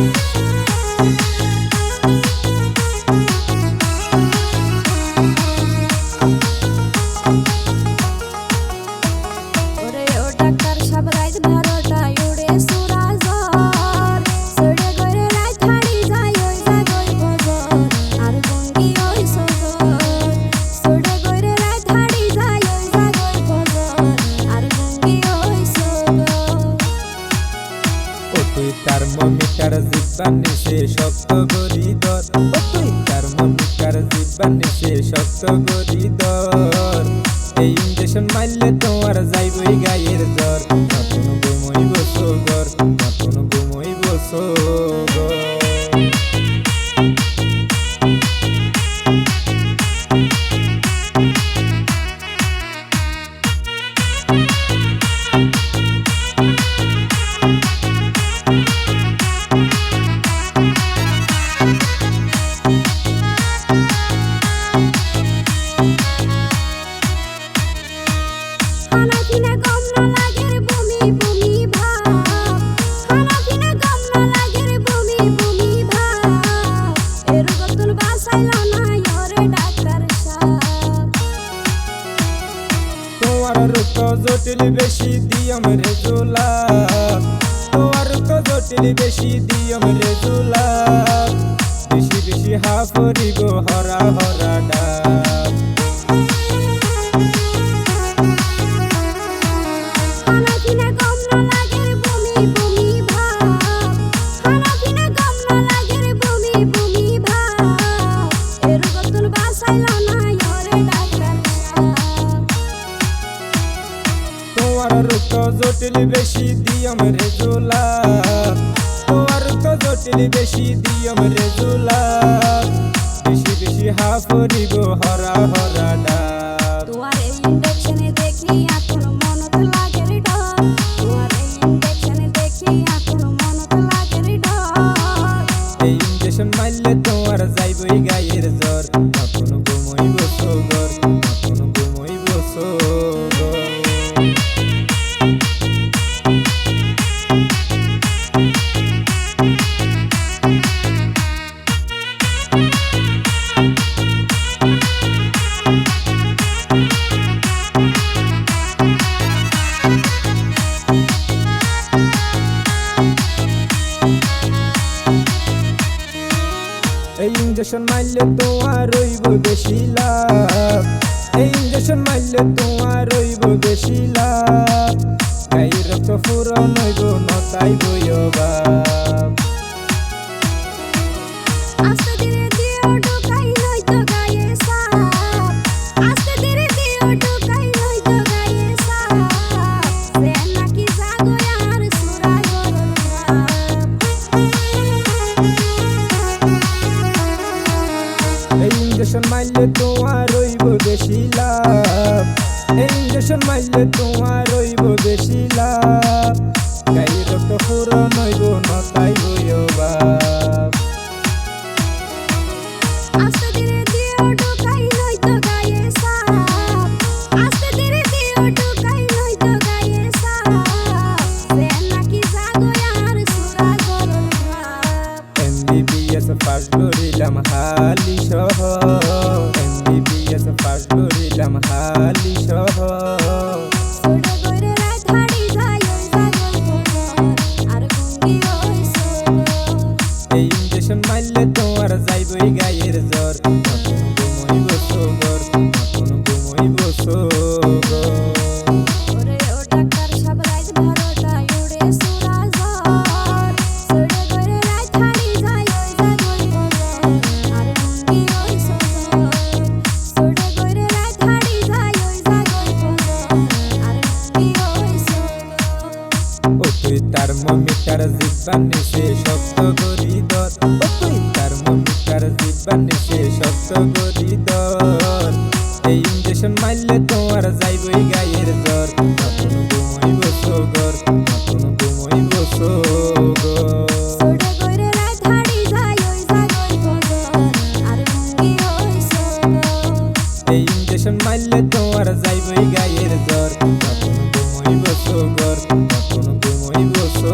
Bye. টার্মোমিটার জীবাণে সে শক্ত করি দর তুই টার্মোমিটার জীবাণে সে শক্ত করি দর এই ইঞ্জেকশন মারলে তোমার যাইবই গায়ের জ্বর। জটিল বেশি দিয়ম রে জোলা। তোমার তো জটিল বেশি দিয়ম রে জোলা। বেশি বেশি হাফরি গো হরা হরা ডাব। বেশি দিয়ম রে জোলা। তোমার তো জটিল বেশি দিয়ম রে জোলা। বেশি বেশি হাফরি গো হরা হরা ডাব তোমার ইন্ডাকশনে দেখি এখন মনত লাগে রে ডর তোমার ইন্ডাকশনে দেখি এখন মনত লাগে রে এই ইঞ্জেকশন মারলে তোমার যাইবই গায়ের জ্বর। নতুন ঘুমই বসো এই ইঞ্জেকশন মারলে তোমার রইব বেশি লাভ। এই ইঞ্জেকশন মারলে তোমার রইব বেশি লাভ। গাই রক্ত ফুরন হইব নতাই বাপ। ইঞ্জেকশন মারলে তোমার রইব বেশি লাভ ইঞ্জেকশন মারলে তোমার রইব বেশি লাভ পাস করিলাম হালি সহ এমবিবিএস পাস করিলাম হালি সহ ও তুই তার মমিটার জিব্বার নিচে শক্ত করি দর ও তুই তার মমিটার জিব্বার নিচে শক্ত করি দর এই ইঞ্জেকশন মারলে তোমার যাইবই গায়ের জ্বর। কোনো তুমি বসো